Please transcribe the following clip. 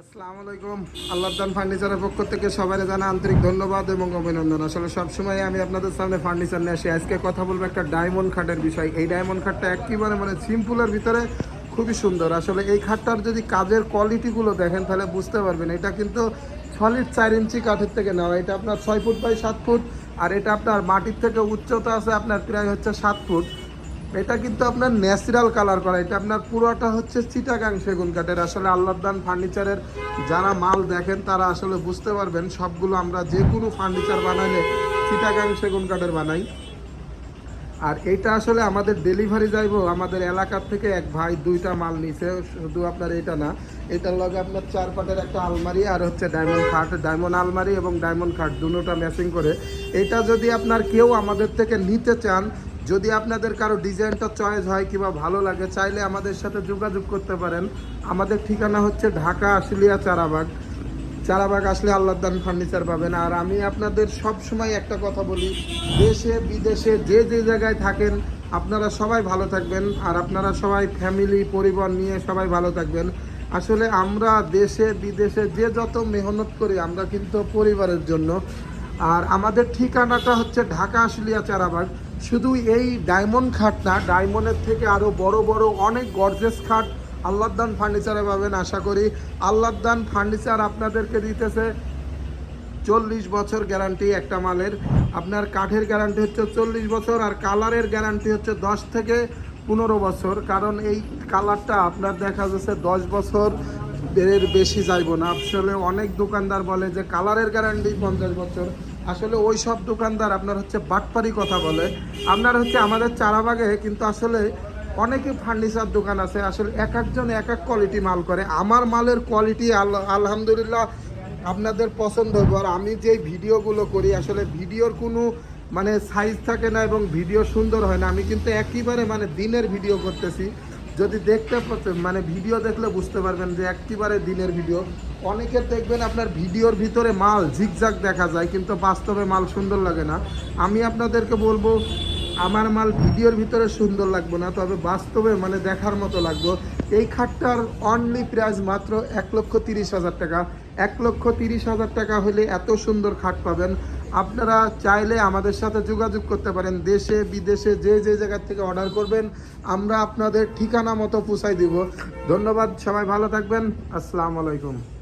আসসালামু আলাইকুম। আল্লাহদান ফার্নিচারের পক্ষ থেকে সবাই জানা আন্তরিক ধন্যবাদ এবং অভিনন্দন। আসলে সবসময় আমি আপনাদের সামনে ফার্নিচার নিয়ে আসি। আজকে কথা বলব একটা ডায়মন্ড খাটের বিষয়। এই ডায়মন্ড খাটটা একেবারে মানে সিম্পলের ভিতরে খুবই সুন্দর। আসলে এই খাটটার যদি কাজের কোয়ালিটিগুলো দেখেন, তাহলে বুঝতে পারবেন। এটা কিন্তু সলিড চার ইঞ্চি কাঠের থেকে নেওয়া। এটা আপনার ছয় ফুট বাই সাত ফুট আর এটা আপনার মাটির থেকে উচ্চতা আছে আপনার প্রায় হচ্ছে সাত ফুট এটা কিন্তু আপনার ন্যাচারাল কালার করা। এটা আপনার পুরোটা হচ্ছে চিটাগাং সেগুন কাঠের। আসলে আল্লাহদান ফার্নিচারের যারা মাল দেখেন, তারা আসলে বুঝতে পারবেন, সবগুলো আমরা যে কোনো ফার্নিচার বানাইলে চিটাগাং সেগুন কাঠের বানাই। আর এটা আসলে আমাদের ডেলিভারি যাইবো, আমাদের এলাকার থেকে এক ভাই দুইটা মাল নিছে, শুধু আপনার এটা না, এটার লগে আপনার চার পাটের একটা আলমারি আর হচ্ছে ডায়মন্ড খাট, ডায়মন্ড আলমারি এবং ডায়মন্ড খাট, দুটোটা ম্যাচিং করে। এটা যদি আপনার কেউ আমাদের থেকে নিতে চান যদি আপনাদের কারও ডিজাইনটা চয়েস হয় কিংবা ভালো লাগে, চাইলে আমাদের সাথে যোগাযোগ করতে পারেন। আমাদের ঠিকানা হচ্ছে ঢাকা আশুলিয়া চারাবাগ। চারাবাগ আসলে আল্লাহদান ফার্নিচার পাবেন। আর আমি আপনাদের সব সময় একটা কথা বলি, দেশে, বিদেশে যে যে জায়গায় থাকেন, আপনারা সবাই ভালো থাকবেন। আর আপনারা সবাই ফ্যামিলি পরিবার নিয়ে সবাই ভালো থাকবেন। আসলে আমরা দেশে, বিদেশে যে যত মেহনত করি, আমরা কিন্তু পরিবারের জন্য। আর আমাদের ঠিকানাটা হচ্ছে ঢাকা আশুলিয়া চারাবাগ। শুধু এই ডায়মন্ড খাট না ডায়মন্ডের থেকে আরও বড় বড়, অনেক গর্জেস খাট আল্লাহদান ফার্নিচারে পাবেন আশা করি। আল্লাহদান ফার্নিচার আপনাদেরকে দিতেছে চল্লিশ বছর গ্যারান্টি একটা মালের। আপনার কাঠের গ্যারান্টি হচ্ছে চল্লিশ বছর আর কালারের গ্যারান্টি হচ্ছে দশ থেকে পনেরো বছর। কারণ এই কালারটা আপনার দেখা যাচ্ছে দশ বছর এর বেশি যাইব না। আসলে অনেক দোকানদার বলে যে কালারের গ্যারান্টি পঞ্চাশ বছর। আসলে ওই সব দোকানদার আপনার হচ্ছে বাটপারি কথা বলে। আপনার হচ্ছে আমাদের চারাবাগে কিন্তু আসলে অনেকে ফার্নিচার দোকান আছে। আসলে এক একজন এক এক কোয়ালিটি মাল করে। আমার মালের কোয়ালিটি আল আলহামদুলিল্লাহ আপনাদের পছন্দ হবে আর আমি যে ভিডিওগুলো করি, আসলে ভিডিওর কোনো মানে সাইজ থাকে না এবং ভিডিও সুন্দর হয় না। আমি কিন্তু একেবারে মানে দিনের ভিডিও করতেছি। যদি দেখতে মানে ভিডিও দেখলে বুঝতে পারবেন যে একটিবারে দিনের ভিডিও। অনেকের দেখবেন আপনার ভিডিওর ভিতরে মাল ঝিকঝাক দেখা যায়, কিন্তু বাস্তবে মাল সুন্দর লাগে না। আমি আপনাদেরকে বলব, আমার মাল ভিডিওর ভিতরে সুন্দর লাগবে না, তবে বাস্তবে মানে দেখার মতো লাগবে। এই খাটটার অনলি প্রাইস মাত্র এক লক্ষ তিরিশ হাজার টাকা। এক লক্ষ তিরিশ হাজার টাকা হলে এত সুন্দর খাট পাবেন। আপনারা চাইলে আমাদের সাথে যোগাযোগ করতে পারেন। দেশে, বিদেশে যে যে জায়গার থেকে অর্ডার করবেন, আমরা আপনাদের ঠিকানা মতো পুষাই দিব। ধন্যবাদ, সবাই ভালো থাকবেন। আসসালামু আলাইকুম।